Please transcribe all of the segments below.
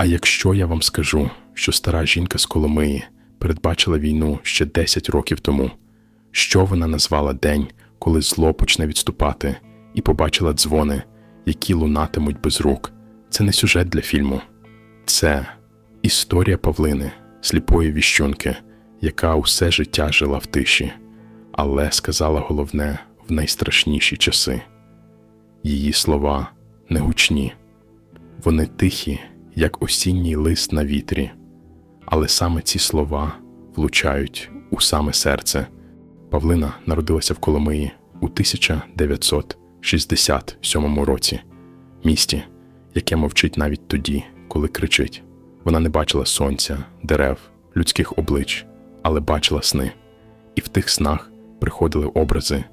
А якщо я вам скажу, що стара жінка з Коломиї передбачила війну ще 10 років тому, що вона назвала день, коли зло почне відступати, і побачила дзвони, які лунатимуть без рук, це не сюжет для фільму, це історія Павлини, сліпої віщунки, яка усе життя жила в тиші, але сказала головне в найстрашніші часи. Її слова не гучні, вони тихі, як осінній лист на вітрі, але саме ці слова влучають у саме серце. Павлина народилася в Коломиї у 1967 році, місті, яке мовчить навіть тоді, коли кричить. Вона не бачила сонця, дерев, людських облич, але бачила сни. І в тих снах приходили образи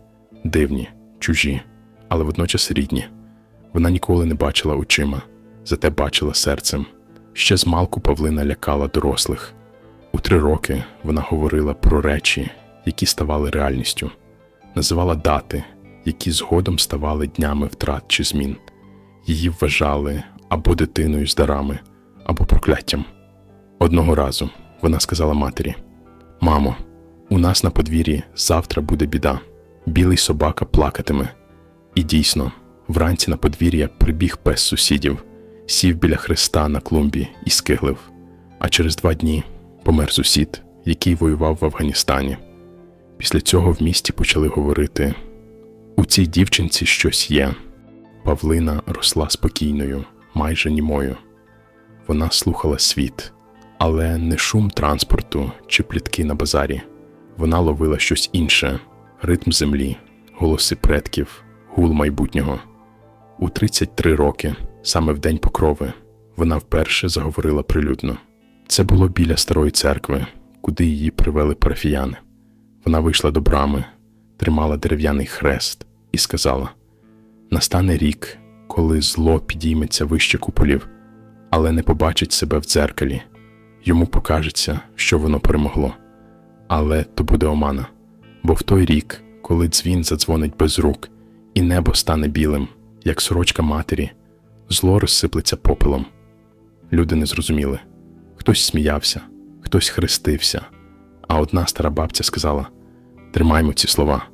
дивні, чужі, але водночас рідні. Вона ніколи не бачила очима, зате бачила серцем. Ще з малку Павлина лякала дорослих. У три роки вона говорила про речі, які ставали реальністю, називала дати, які згодом ставали днями втрат чи змін. Її вважали або дитиною з дарами, або прокляттям. Одного разу вона сказала матері: Мамо, у нас на подвір'ї завтра буде біда. Білий собака плакатиме. І дійсно, вранці на подвір'я прибіг пес сусідів, сів біля хреста на клумбі і скиглив. А через два дні помер сусід, який воював в Афганістані. Після цього в місті почали говорити: у цій дівчинці щось є. Павлина росла спокійною, майже німою. Вона слухала світ, але не шум транспорту чи плітки на базарі. Вона ловила щось інше ритм землі, голоси предків, гул майбутнього. У 33 роки, саме в день покрови, вона вперше заговорила прилюдно. Це було біля старої церкви, куди її привели парафіяни. Вона вийшла до брами, тримала дерев'яний хрест і сказала: Настане рік, коли зло підійметься вище куполів, але не побачить себе в дзеркалі. Йому покажеться, що воно перемогло. Але то буде омана, бо в той рік, коли дзвін задзвонить без рук, і небо стане білим, як сорочка матері, зло розсиплеться попелом. Люди не зрозуміли. Хтось сміявся, хтось хрестився, а одна стара бабця сказала: Тримаймо ці слова,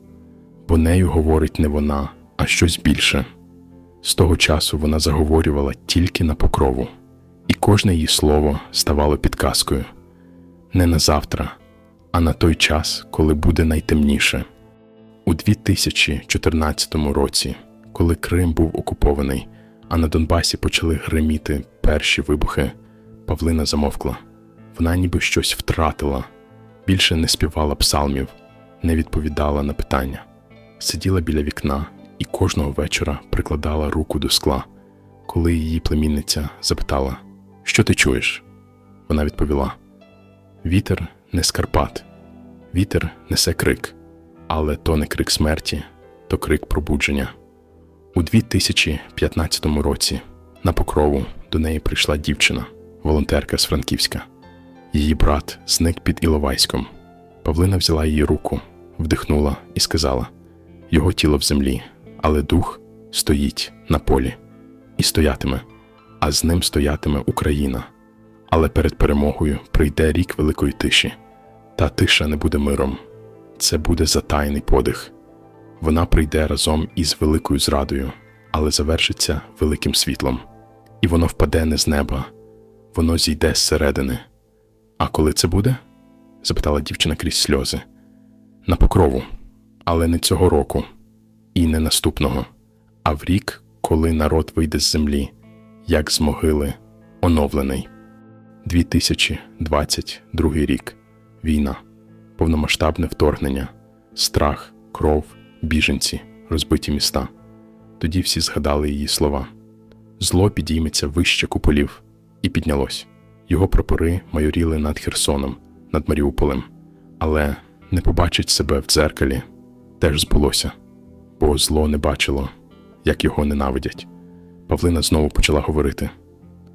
бо нею говорить не вона, а щось більше. З того часу вона заговорювала тільки на покрову, і кожне її слово ставало підказкою не на завтра, а на той час, коли буде найтемніше. У 2014 році, коли Крим був окупований, а на Донбасі почали гриміти перші вибухи, Павлина замовкла. Вона ніби щось втратила, більше не співала псалмів, не відповідала на питання, сиділа біля вікна і кожного вечора прикладала руку до скла. Коли її племінниця запитала, що ти чуєш? Вона відповіла: Вітер не з Карпат, вітер несе крик, але то не крик смерті, то крик пробудження. У 2015 році на покрову до неї прийшла дівчина, волонтерка з Франківська. Її брат зник під Іловайськом. Павлина взяла її руку, вдихнула і сказала: Його тіло в землі, але дух стоїть на полі і стоятиме, а з ним стоятиме Україна. Але перед перемогою прийде рік великої тиші. Та тиша не буде миром, це буде затайний подих. Вона прийде разом із великою зрадою, але завершиться великим світлом, і воно впаде не з неба, воно зійде зсередини. А коли це буде? запитала дівчина крізь сльози. На покрову, але не цього року, і не наступного, а в рік, коли народ вийде з землі, як з могили, оновлений. 2022 рік. Війна, повномасштабне вторгнення, страх, кров, біженці, розбиті міста. Тоді всі згадали її слова. Зло підійметься вище куполів, і піднялось. Його прапори майоріли над Херсоном, над Маріуполем, але не побачить себе в дзеркалі теж збулося, бо зло не бачило, як його ненавидять. Павлина знову почала говорити,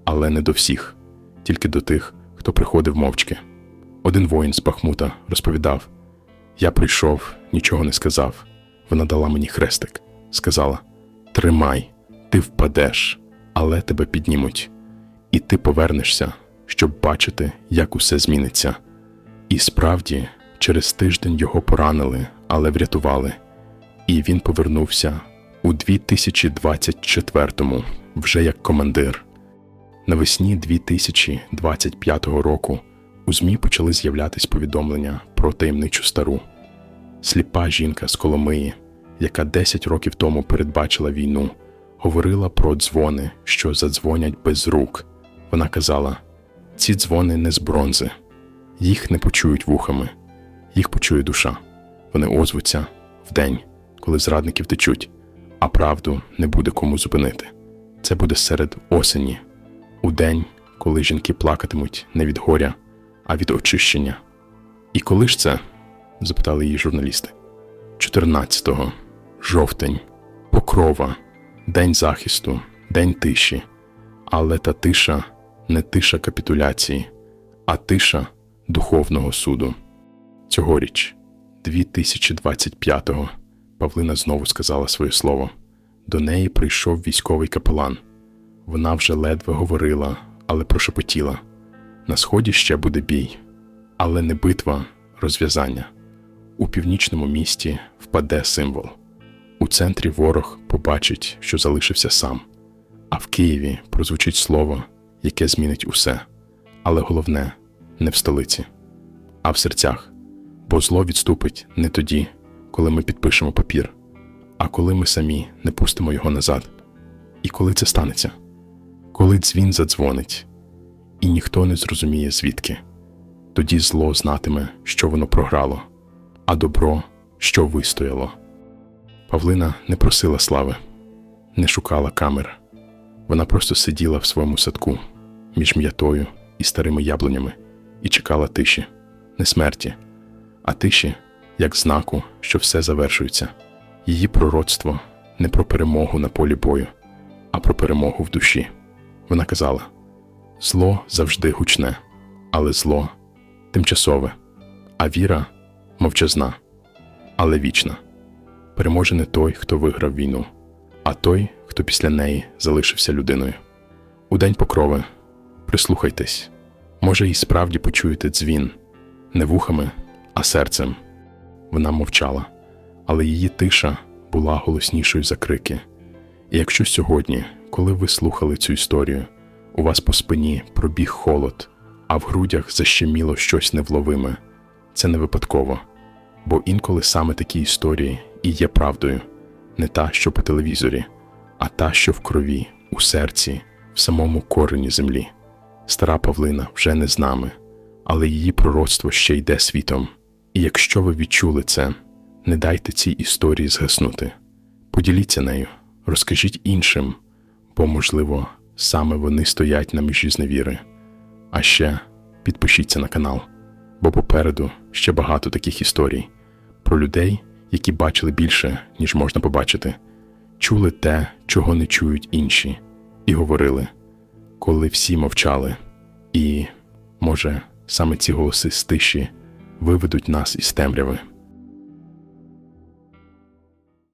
але не до всіх, тільки до тих, хто приходив мовчки. Один воїн з Бахмута розповідав: Я прийшов, нічого не сказав. Вона дала мені хрестик, сказала: Тримай, ти впадеш, але тебе піднімуть. і ти повернешся, щоб бачити, як усе зміниться. І справді, через тиждень його поранили, але врятували, і він повернувся у 2024-му вже як командир. Навесні 2025 року у ЗМІ почали з'являтись повідомлення про таємничу стару. Сліпа жінка з Коломиї, яка 10 років тому передбачила війну, говорила про дзвони, що задзвонять без рук. Вона казала: ці дзвони не з бронзи, їх не почують вухами, їх почує душа. Вони озвуться вдень, коли зрадники втечуть, а правду не буде кому зупинити. Це буде серед осені, у день, коли жінки плакатимуть не від горя, а від очищення. І коли ж це? Запитали її журналісти. 14-го, жовтень, покрова, день захисту, день тиші. Але та тиша не тиша капітуляції, а тиша духовного суду. Цьогоріч, 2025-го, Павлина знову сказала своє слово. До неї прийшов військовий капелан. Вона вже ледве говорила, але прошепотіла. На сході ще буде бій, але не битва, розв'язання. У північному місті впаде символ. У центрі ворог побачить, що залишився сам, а в Києві прозвучить слово, яке змінить усе. Але головне не в столиці, а в серцях. Бо зло відступить не тоді, коли ми підпишемо папір, а коли ми самі не пустимо його назад. І коли це станеться, коли дзвін задзвонить, і ніхто не зрозуміє звідки, тоді зло знатиме, що воно програло, а добро, що вистояло. Павлина не просила слави, не шукала камер. Вона просто сиділа в своєму садку між м'ятою і старими яблунями і чекала тиші, не смерті, а тиші, як знаку, що все завершується. Її пророцтво не про перемогу на полі бою, а про перемогу в душі. Вона казала: зло завжди гучне, але зло тимчасове, а віра мовчазна, але вічна. Переможе не той, хто виграв війну, а той, хто після неї залишився людиною. У день покрови прислухайтесь, може, і справді почуєте дзвін не вухами, а серцем. Вона мовчала, але її тиша була голоснішою за крики. І якщо сьогодні, коли ви слухали цю історію, у вас по спині пробіг холод, а в грудях защеміло щось невловиме, це не випадково, бо інколи саме такі історії і є правдою, не та, що по телевізорі, а та, що в крові, у серці, в самому корені землі. Стара Павлина вже не з нами, але її пророцтво ще йде світом. І якщо ви відчули це, не дайте цій історії згаснути. Поділіться нею, розкажіть іншим, бо, можливо, саме вони стоять на межі зневіри. А ще підпишіться на канал, бо попереду ще багато таких історій про людей, які бачили більше, ніж можна побачити, чули те, чого не чують інші, і говорили, коли всі мовчали, і, може, саме ці голоси з тиші виведуть нас із темряви.